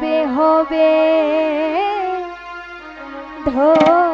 হবে হবে। ধর